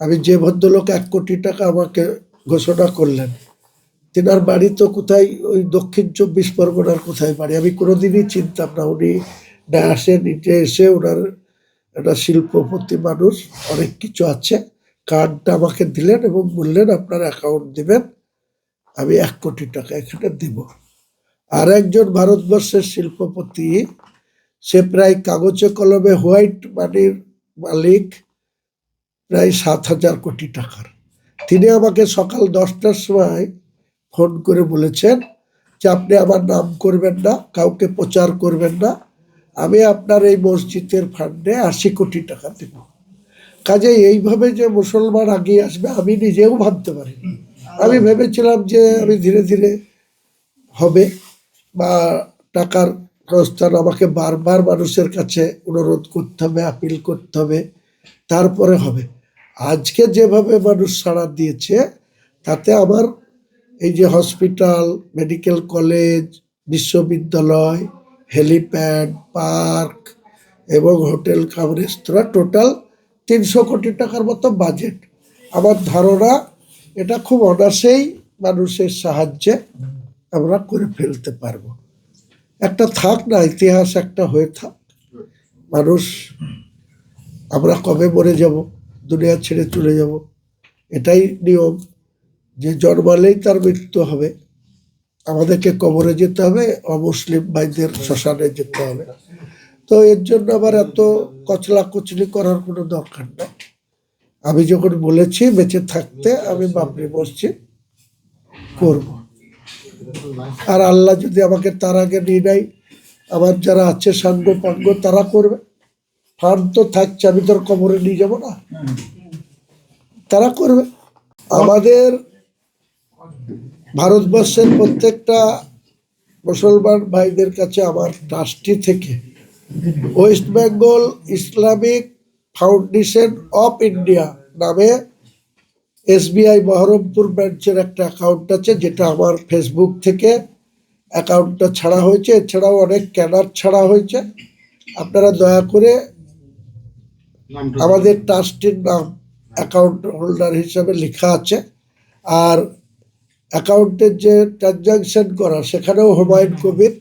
আমি যে ভদ্রলোক এক কোটি টাকা আমাকে ঘোষণা করলেন, তেনার বাড়ি তো কোথায়, ওই দক্ষিণ চব্বিশ পরগনার কোথায় বাড়ি? আমি কোনোদিনই চিনতাম না উনি না আসে নিচে এসে ওনার একটা শিল্পপতি মানুষ, অনেক কিছু আছে, কার্ডটা আমাকে দিলেন এবং বললেন, আপনার অ্যাকাউন্ট দিবেন, আমি এক কোটি টাকা এখানে দেব। আর একজন ভারতবর্ষের শিল্পপতি, সে প্রায় কাগজে কলমে হোয়াইট মানির মালিক প্রায় সাত হাজার কোটি টাকার। তিনি আমাকে সকাল দশটার সময় ফোন করে বলেছেন যে, আপনি আমার নাম করবেন না, কাউকে প্রচার করবেন না। আমি আপনার এই মসজিদের ফান্ডে আশি কোটি টাকা দেব। কাজে এইভাবে যে মুসলমান আগিয়ে আসবে, আমি নিজেও ভাবতে পারিনি। আমি ভেবেছিলাম যে, আমি ধীরে ধীরে হবে বা টাকার প্রস্থান আমাকে বারবার মানুষের কাছে অনুরোধ করতে হবে, আপিল করতে হবে, তারপরে হবে। আজকে যেভাবে মানুষ সাড়া দিয়েছে, তাতে আমার এই যে হসপিটাল, মেডিকেল কলেজ, বিশ্ববিদ্যালয়, হেলিপ্যাড, পার্ক এবং হোটেল কাম রেস্তোরাঁ টোটাল তিনশো কোটি টাকার মতো বাজেট। আমার ধারণা এটা খুব অনাসেই মানুষের সাহায্যে আমরা করে ফেলতে পারব। একটা থাক না, ইতিহাস একটা হয়ে থাক। মানুষ, আমরা কবে মরে যাব? দুনিয়া ছেড়ে চলে যাব। এটাই নিয়ম। যে জন্মালেই তার মৃত্যু হবে। আমাদেরকে কবরে যেতে হবে, অমুসলিম ভাইদের শ্মশানে যেতে হবে। তো এর জন্য আবার এত কচলা কচলি করার কোনো দরকার নেই। আমি যখন বলেছি, বেঁচে থাকতে আমি বাবরি মসজিদ করব। আর আল্লাহ যদি আমাকে তার আগে নিয়ে নেয়, আমার যারা আছে সাঙ্গ পাঙ্গ তারা করবে। ফান্ড তো থাকছে, আমি তোর কবরে নিয়ে যাব না। তারা করবে। আমাদের ভারতবর্ষের প্রত্যেকটা মুসলমান ভাইদের কাছে আমার ট্রাস্টি থেকে West Bengal Islamic Foundation of India নামে এসবিআই বহরমপুর ব্রাঞ্চের একটা অ্যাকাউন্ট আছে, যেটা আমার ফেসবুক থেকে অ্যাকাউন্টটা ছাড়া হয়েছে। এছাড়াও অনেক ক্যানার ছাড়া হয়েছে। আপনারা দয়া করে আমাদের ট্রাস্টির নাম অ্যাকাউন্ট হোল্ডার হিসাবে লেখা আছে। আর অ্যাকাউন্টের যে ট্রানজাকশন করা সেখানেও হুমায়ুন কবির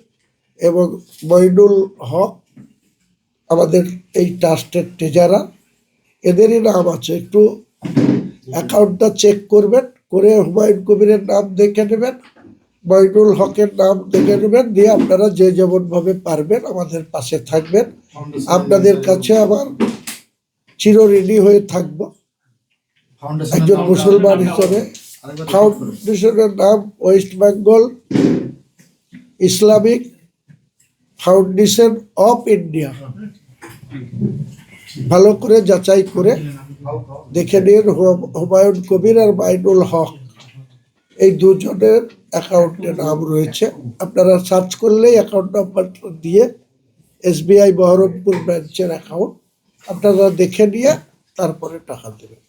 এবং মইনুল হক আমাদের এই ট্রাস্টের ট্রেজারার এদেরই নাম আছে একটু অ্যাকাউন্টটা চেক করবেন করে হুমায়ুন কবিরের নাম দেখে নেবেন মইনুল হকের নাম দেখে নেবেন দিয়ে আপনারা যে যেমনভাবে পারবেন আমাদের পাশে থাকবেন। আপনাদের কাছে আমার চিরঋণী হয়ে থাকব। একজন মুসলমান হিসেবে। ফাউন্ডেশনের নাম West Bengal Islamic Foundation of India ভালো করে যাচাই করে দেখে নিন হুম- হুমায়ুন কবির আর মাইনুল হক। এই দুজনের অ্যাকাউন্টে নাম রয়েছে। আপনারা সার্চ করলেই অ্যাকাউন্ট নাম্বারটা দিয়ে এসবিআই বহরমপুর ব্রাঞ্চের অ্যাকাউন্ট আপনারা দেখে নিয়ে তারপরে টাকা দেবেন।